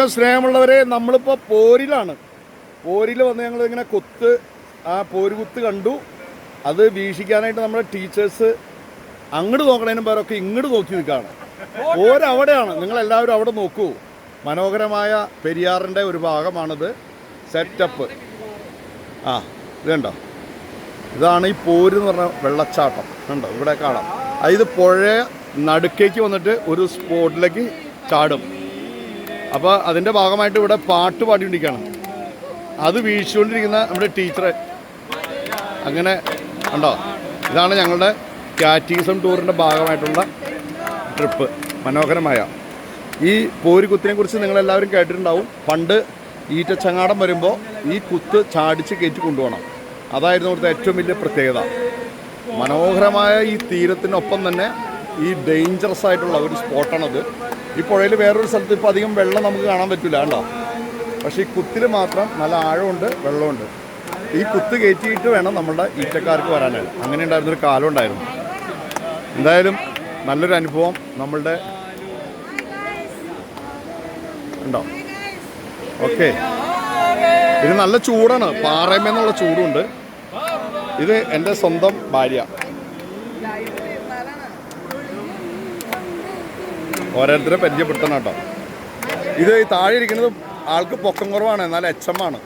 സ്നേഹമുള്ളവരെ നമ്മളിപ്പോൾ പോരിലാണ്. പോരിൽ വന്ന് ഞങ്ങൾ ഇങ്ങനെ കൊത്ത് ആ പോര് കുത്ത് കണ്ടു. അത് വീക്ഷിക്കാനായിട്ട് നമ്മുടെ ടീച്ചേഴ്സ് അങ്ങോട്ട് നോക്കണേനും പേരൊക്കെ ഇങ്ങോട്ട് നോക്കി നിൽക്കുകയാണ്. പോരവിടെയാണ്. നിങ്ങളെല്ലാവരും അവിടെ നോക്കൂ. മനോഹരമായ പെരിയാറിന്റെ ഒരു ഭാഗമാണിത്. സെറ്റപ്പ് ആ ഇത് കണ്ടോ? ഇതാണ് ഈ പോര് എന്ന് പറഞ്ഞ വെള്ളച്ചാട്ടം. കണ്ടോ? ഇവിടെ കാണാം. അത് പുഴയെ പുഴ നടുക്കേക്ക് വന്നിട്ട് ഒരു സ്പോട്ടിലേക്ക് ചാടും. അപ്പോൾ അതിന്റെ ഭാഗമായിട്ട് ഇവിടെ പാട്ട് പാടിക്കൊണ്ടിരിക്കുകയാണ്. അത് വീഴ്ചുകൊണ്ടിരിക്കുന്ന നമ്മുടെ ടീച്ചറെ. അങ്ങനെ ഉണ്ടോ ഇതാണ് ഞങ്ങളുടെ കാറ്റീസം ടൂറിന്റെ ഭാഗമായിട്ടുള്ള ട്രിപ്പ്. മനോഹരമായ. ഈ പോരുകുത്തിനെ കുറിച്ച് നിങ്ങളെല്ലാവരും കേട്ടിട്ടുണ്ടാവും. പണ്ട് ഈറ്റച്ചങ്ങാടം വരുമ്പോൾ ഈ കുത്ത് ചാടിച്ച് കയറ്റി കൊണ്ടുപോകണം. അതായിരുന്നു ഇവിടുത്തെ ഏറ്റവും വലിയ പ്രത്യേകത. മനോഹരമായ ഈ തീരത്തിനൊപ്പം തന്നെ ഈ ഡേഞ്ചറസ് ആയിട്ടുള്ള ഒരു സ്പോട്ടാണത്. ഈ പുഴയിൽ വേറൊരു സ്ഥലത്ത് ഇപ്പോൾ അധികം വെള്ളം നമുക്ക് കാണാൻ പറ്റില്ല കണ്ടോ? പക്ഷേ ഈ കുത്തിൽ മാത്രം നല്ല ആഴമുണ്ട് വെള്ളമുണ്ട്. ഈ കുത്ത് കയറ്റിയിട്ട് വേണം നമ്മുടെ ഈറ്റക്കാർക്ക് വരാനായിട്ട്. അങ്ങനെ ഉണ്ടായിരുന്നൊരു കാലം ഉണ്ടായിരുന്നു. എന്തായാലും നല്ലൊരു അനുഭവം നമ്മളുടെ ഉണ്ടോ ഓക്കെ. ഇത് നല്ല ചൂടാണ്. പാറയമേന്നുള്ള ചൂടുണ്ട്. ഇത് എന്റെ സ്വന്തം ഭാര്യ. ഓരോരുത്തരെ പരിചയപ്പെടുത്തണം കേട്ടോ. ഇത് താഴെ ഇരിക്കുന്നത് ആൾക്ക് പൊക്കം കുറവാണ് എന്നാൽ എച്ച് എം ആണ്.